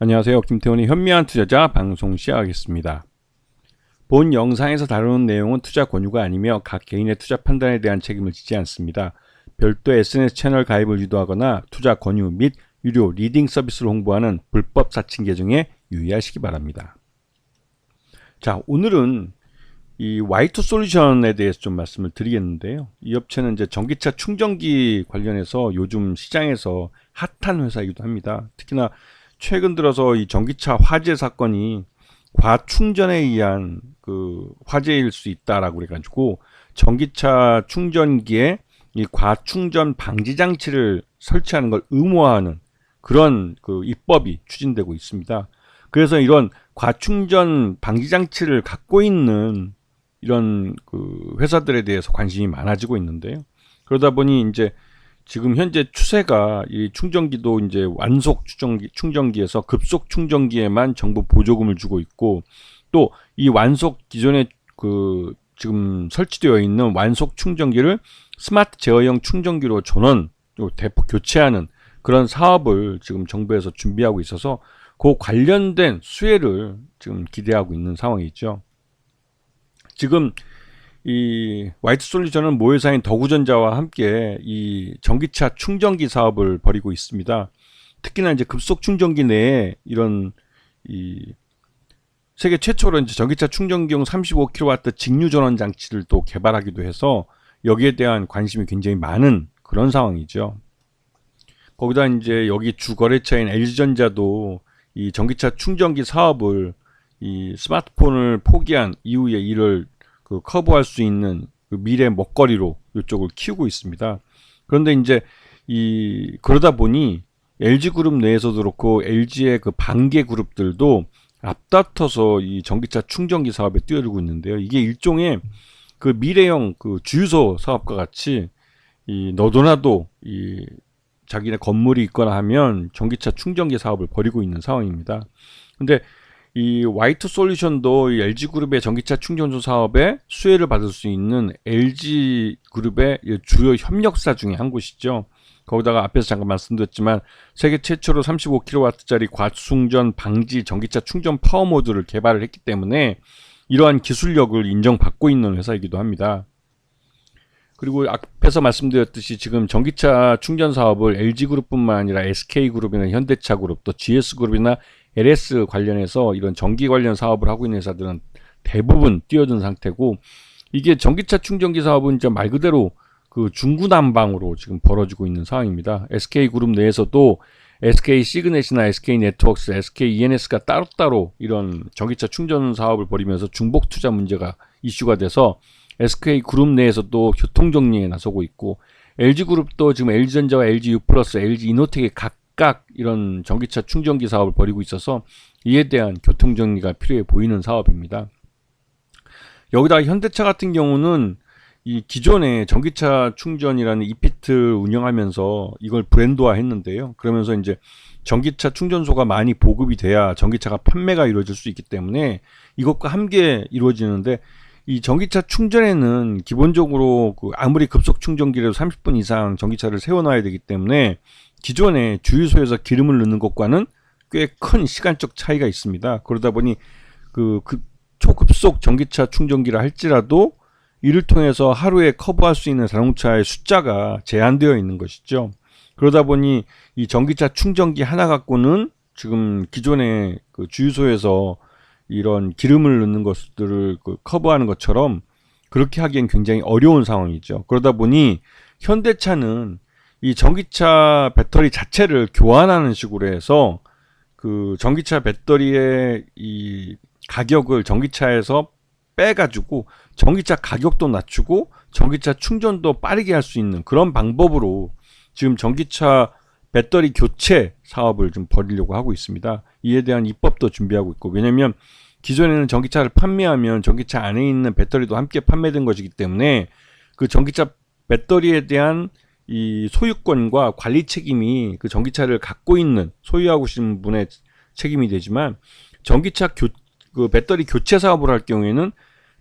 안녕하세요. 김태훈의 현미한 투자자 방송 시작하겠습니다. 본 영상에서 다루는 내용은 투자 권유가 아니며 각 개인의 투자 판단에 대한 책임을 지지 않습니다. 별도 SNS 채널 가입을 유도하거나 투자 권유 및 유료 리딩 서비스를 홍보하는 불법 사칭 계정에 유의하시기 바랍니다. 자, 오늘은 이 Y2 솔루션에 대해서 좀 말씀을 드리겠는데요. 이 업체는 이제 전기차 충전기 관련해서 요즘 시장에서 핫한 회사이기도 합니다. 특히나 최근 들어서 이 전기차 화재 사건이 과충전에 의한 그 화재일 수 있다라고 그래가지고 전기차 충전기에 이 과충전 방지 장치를 설치하는 걸 의무화하는 그런 그 입법이 추진되고 있습니다. 그래서 이런 과충전 방지 장치를 갖고 있는 이런 그 회사들에 대해서 관심이 많아지고 있는데요. 그러다 보니 이제 지금 현재 추세가 이 충전기도 이제 완속 충전기 충전기에서 급속 충전기에만 정부 보조금을 주고 있고 또 이 완속 기존에 그 지금 설치되어 있는 완속 충전기를 스마트 제어형 충전기로 전원 대폭 교체하는 그런 사업을 지금 정부에서 준비하고 있어서 그 관련된 수혜를 지금 기대하고 있는 상황이죠. 지금 이 와이트 솔루션은 모회사인 더구전자와 함께 이 전기차 충전기 사업을 벌이고 있습니다. 특히나 이제 급속 충전기 내에 이런 이 세계 최초로 이제 전기차 충전기용 35kW 직류 전원 장치를 또 개발하기도 해서 여기에 대한 관심이 굉장히 많은 그런 상황이죠. 거기다 이제 여기 주거래처인 LG전자도 이 전기차 충전기 사업을 이 스마트폰을 포기한 이후에 이를 그 커버할 수 있는 그 미래 먹거리로 이쪽을 키우고 있습니다. 그런데 이제 이 그러다 보니 LG 그룹 내에서도 그렇고 LG의 그 반개 그룹들도 앞다퉈서 이 전기차 충전기 사업에 뛰어들고 있는데요. 이게 일종의 그 미래형 그 주유소 사업과 같이 이 너도나도 이 자기네 건물이 있거나 하면 전기차 충전기 사업을 벌이고 있는 상황입니다. 근데 이 Y2 솔루션도 이 LG 그룹의 전기차 충전소 사업에 수혜를 받을 수 있는 LG 그룹의 주요 협력사 중에 한 곳이죠. 거기다가 앞에서 잠깐 말씀드렸지만 세계 최초로 35kW짜리 과충전 방지 전기차 충전 파워 모드를 개발을 했기 때문에 이러한 기술력을 인정받고 있는 회사이기도 합니다. 그리고 앞에서 말씀드렸듯이 지금 전기차 충전 사업을 LG그룹뿐만 아니라 SK그룹이나 현대차그룹 또 GS그룹이나 LS 관련해서 이런 전기 관련 사업을 하고 있는 회사들은 대부분 뛰어든 상태고 이게 전기차 충전기 사업은 이제 말 그대로 그 중구난방으로 지금 벌어지고 있는 상황입니다. SK그룹 내에서도 SK 시그넷이나 SK 네트워크스, SK ENS가 따로따로 이런 전기차 충전 사업을 벌이면서 중복 투자 문제가 이슈가 돼서 SK 그룹 내에서도 교통 정리에 나서고 있고 LG 그룹도 지금 LG전자와 LG U 플러스, LG 이노텍이 각 각 이런 전기차 충전기 사업을 벌이고 있어서 이에 대한 교통 정리가 필요해 보이는 사업입니다. 여기다 현대차 같은 경우는 이 기존에 전기차 충전이라는 이피트 운영하면서 이걸 브랜드화 했는데요. 그러면서 이제 전기차 충전소가 많이 보급이 돼야 전기차가 판매가 이루어질 수 있기 때문에 이것과 함께 이루어지는데 이 전기차 충전에는 기본적으로 그 아무리 급속 충전기라도 30분 이상 전기차를 세워놔야 되기 때문에 기존에 주유소에서 기름을 넣는 것과는 꽤 큰 시간적 차이가 있습니다. 그러다 보니 그, 그 초급속 전기차 충전기라 할지라도 이를 통해서 하루에 커버할 수 있는 자동차의 숫자가 제한되어 있는 것이죠. 그러다 보니 이 전기차 충전기 하나 갖고는 지금 기존의 그 주유소에서 이런 기름을 넣는 것들을 그 커버하는 것처럼 그렇게 하기엔 굉장히 어려운 상황이죠. 그러다 보니 현대차는 이 전기차 배터리 자체를 교환하는 식으로 해서 그 전기차 배터리의 이 가격을 전기차에서 빼가지고 전기차 가격도 낮추고 전기차 충전도 빠르게 할 수 있는 그런 방법으로 지금 전기차 배터리 교체 사업을 좀 벌이려고 하고 있습니다. 이에 대한 입법도 준비하고 있고 왜냐면 기존에는 전기차를 판매하면 전기차 안에 있는 배터리도 함께 판매된 것이기 때문에 그 전기차 배터리에 대한 이 소유권과 관리 책임이 그 전기차를 갖고 있는 소유하고 계신 분의 책임이 되지만 전기차 교, 그 배터리 교체 사업을 할 경우에는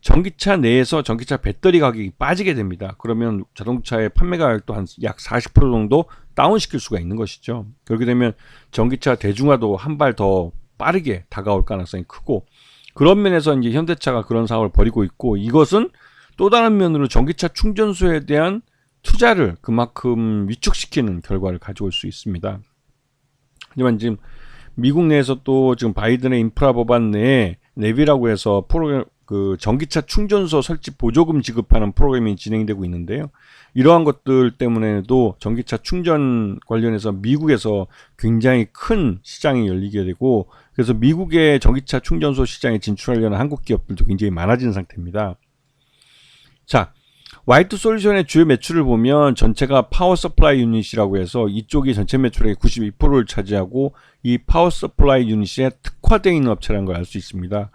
전기차 내에서 전기차 배터리 가격이 빠지게 됩니다. 그러면 자동차의 판매 가격도 한 약 40% 정도 다운시킬 수가 있는 것이죠. 그렇게 되면 전기차 대중화도 한 발 더 빠르게 다가올 가능성이 크고 그런 면에서 이제 현대차가 그런 사업을 벌이고 있고 이것은 또 다른 면으로 전기차 충전소에 대한 투자를 그만큼 위축시키는 결과를 가져올 수 있습니다. 하지만 지금 미국 내에서 또 지금 바이든의 인프라 법안 내에 내비라고 해서 프로그램 그 전기차 충전소 설치 보조금 지급하는 프로그램이 진행되고 있는데요. 이러한 것들 때문에도 전기차 충전 관련해서 미국에서 굉장히 큰 시장이 열리게 되고 그래서 미국의 전기차 충전소 시장에 진출하려는 한국 기업들도 굉장히 많아진 상태입니다. 자, 와이트 솔루션의 주요 매출을 보면 전체가 파워 서플라이 유닛이라고 해서 이쪽이 전체 매출의 92%를 차지하고 이 파워 서플라이 유닛에 특화되어 있는 업체라는 걸 알 수 있습니다.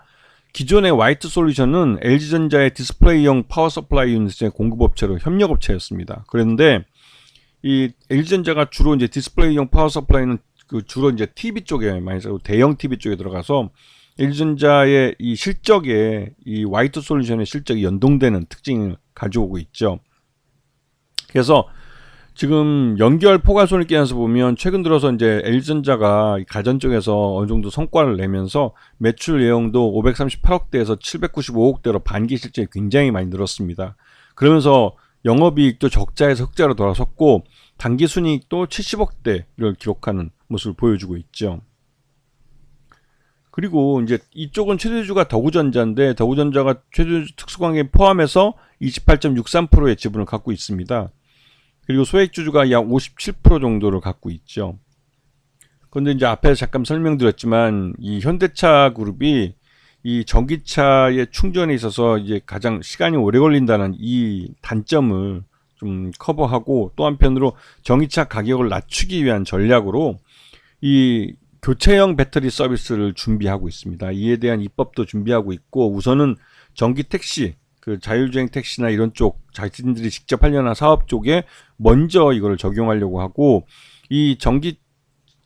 기존의 와이트 솔루션은 LG전자의 디스플레이용 파워 서플라이 유닛의 공급업체로 협력업체였습니다. 그런데 이 LG전자가 주로 이제 디스플레이용 파워 서플라이는 그 주로 이제 TV 쪽에 많이 쓰고 대형 TV 쪽에 들어가서 LG전자의 이 실적에 이 와이트 솔루션의 실적이 연동되는 특징을 가져오고 있죠. 그래서 지금 연결 포괄손을 끼면서 보면 최근 들어서 이제 LG전자가 가전 쪽에서 어느 정도 성과를 내면서 매출 내용도 538억대에서 795억대로 반기 실적이 굉장히 많이 늘었습니다. 그러면서 영업이익도 적자에서 흑자로 돌아섰고 단기 순이익도 70억대를 기록하는 모습을 보여주고 있죠. 그리고 이제 이쪽은 최대주가 더구전자인데 더구전자가 최대주 특수관계 포함해서 28.63%의 지분을 갖고 있습니다. 그리고 소액주주가 약 57% 정도를 갖고 있죠. 그런데 이제 앞에서 잠깐 설명드렸지만 이 현대차 그룹이 이 전기차의 충전에 있어서 이제 가장 시간이 오래 걸린다는 이 단점을 좀 커버하고 또 한편으로 전기차 가격을 낮추기 위한 전략으로 이 교체형 배터리 서비스를 준비하고 있습니다. 이에 대한 입법도 준비하고 있고 우선은 전기 택시 그 자율주행 택시나 이런 쪽 자신들이 직접 하려는 사업 쪽에 먼저 이걸 적용하려고 하고 이 전기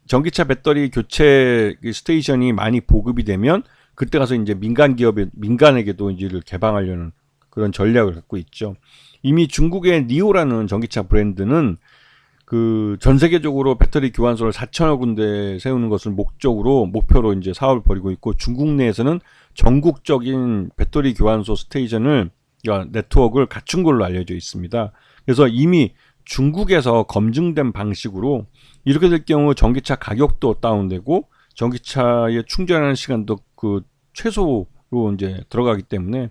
전기차 배터리 교체 그 스테이션이 많이 보급이 되면 그때 가서 이제 민간 기업에 민간에게도 이제를 개방하려는 그런 전략을 갖고 있죠. 이미 중국의 니오라는 전기차 브랜드는 그 전 세계적으로 배터리 교환소를 4천여 군데 세우는 것을 목적으로 목표로 이제 사업을 벌이고 있고 중국 내에서는 전국적인 배터리 교환소 스테이션을 네트워크를 갖춘 걸로 알려져 있습니다. 그래서 이미 중국에서 검증된 방식으로 이렇게 될 경우 전기차 가격도 다운되고 전기차에 충전하는 시간도 그 최소로 이제 들어가기 때문에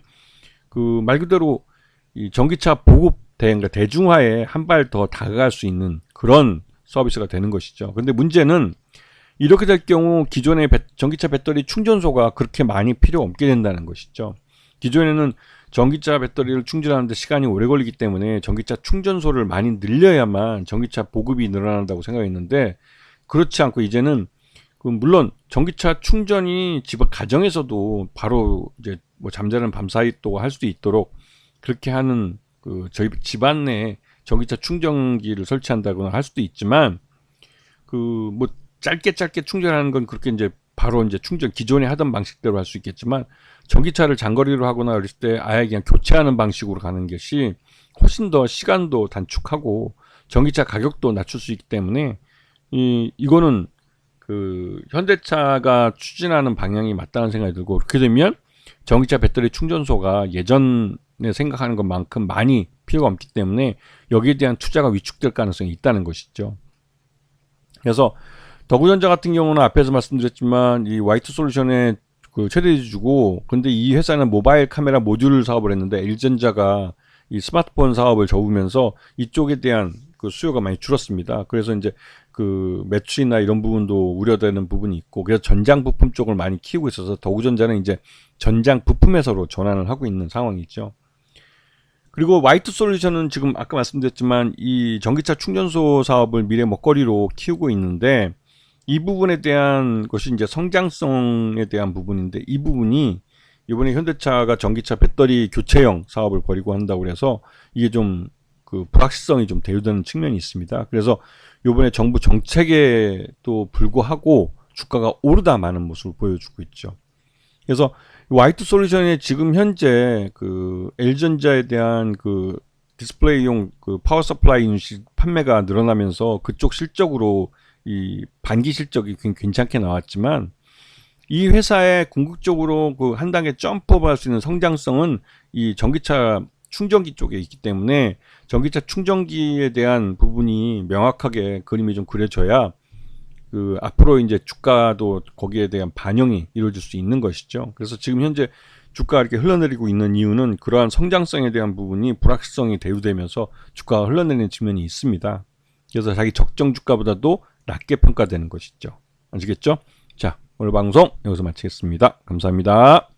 그 말 그대로 이 전기차 보급 대 그러니까 대중화에 한 발 더 다가갈 수 있는 그런 서비스가 되는 것이죠. 근데 문제는 이렇게 될 경우 기존의 배, 전기차 배터리 충전소가 그렇게 많이 필요 없게 된다는 것이죠. 기존에는 전기차 배터리를 충전하는데 시간이 오래 걸리기 때문에 전기차 충전소를 많이 늘려야만 전기차 보급이 늘어난다고 생각했는데 그렇지 않고 이제는 그 물론 전기차 충전이 집 가정에서도 바로 이제 뭐 잠자는 밤 사이 또 할 수도 있도록 그렇게 하는 그 저희 집안 내에 전기차 충전기를 설치한다거나 할 수도 있지만 그 뭐 짧게 짧게 충전하는 건 그렇게 이제 바로 이제 충전 기존에 하던 방식대로 할 수 있겠지만 전기차를 장거리로 하거나 그랬을 때 아예 그냥 교체하는 방식으로 가는 것이 훨씬 더 시간도 단축하고 전기차 가격도 낮출 수 있기 때문에 이 이거는 그 현대차가 추진하는 방향이 맞다는 생각이 들고 그렇게 되면 전기차 배터리 충전소가 예전에 생각하는 것만큼 많이 필요가 없기 때문에 여기에 대한 투자가 위축될 가능성이 있다는 것이죠. 그래서 더구전자 같은 경우는 앞에서 말씀드렸지만 이 와이트 솔루션의 그 최대 주주고 근데 이 회사는 모바일 카메라 모듈 사업을 했는데 일전자가 이 스마트폰 사업을 접으면서 이쪽에 대한 그 수요가 많이 줄었습니다. 그래서 이제 그 매출이나 이런 부분도 우려되는 부분이 있고 그래서 전장 부품 쪽을 많이 키우고 있어서 더구전자는 이제 전장 부품 회사로 전환을 하고 있는 상황이죠. 그리고 와이트 솔루션은 지금 아까 말씀드렸지만 이 전기차 충전소 사업을 미래 먹거리로 키우고 있는데 이 부분에 대한 것이 이제 성장성에 대한 부분인데 이 부분이 이번에 현대차가 전기차 배터리 교체형 사업을 벌이고 한다고 그래서 이게 좀 그 불확실성이 좀 대두되는 측면이 있습니다. 그래서 이번에 정부 정책에도 불구하고 주가가 오르다 마는 모습을 보여주고 있죠. 그래서 와이트 솔루션의 지금 현재 그 L전자에 대한 그 디스플레이용 그 파워 서플라이 유닛 판매가 늘어나면서 그쪽 실적으로 이 반기 실적이 굉- 괜찮게 나왔지만 이 회사의 궁극적으로 그 한 단계 점프업할 수 있는 성장성은 이 전기차 충전기 쪽에 있기 때문에 전기차 충전기에 대한 부분이 명확하게 그림이 좀 그려져야 그 앞으로 이제 주가도 거기에 대한 반영이 이루어질 수 있는 것이죠. 그래서 지금 현재 주가가 이렇게 흘러내리고 있는 이유는 그러한 성장성에 대한 부분이 불확실성이 대두되면서 주가가 흘러내리는 측면이 있습니다. 그래서 자기 적정 주가보다도 낮게 평가되는 것이죠. 아시겠죠? 자, 오늘 방송 여기서 마치겠습니다. 감사합니다.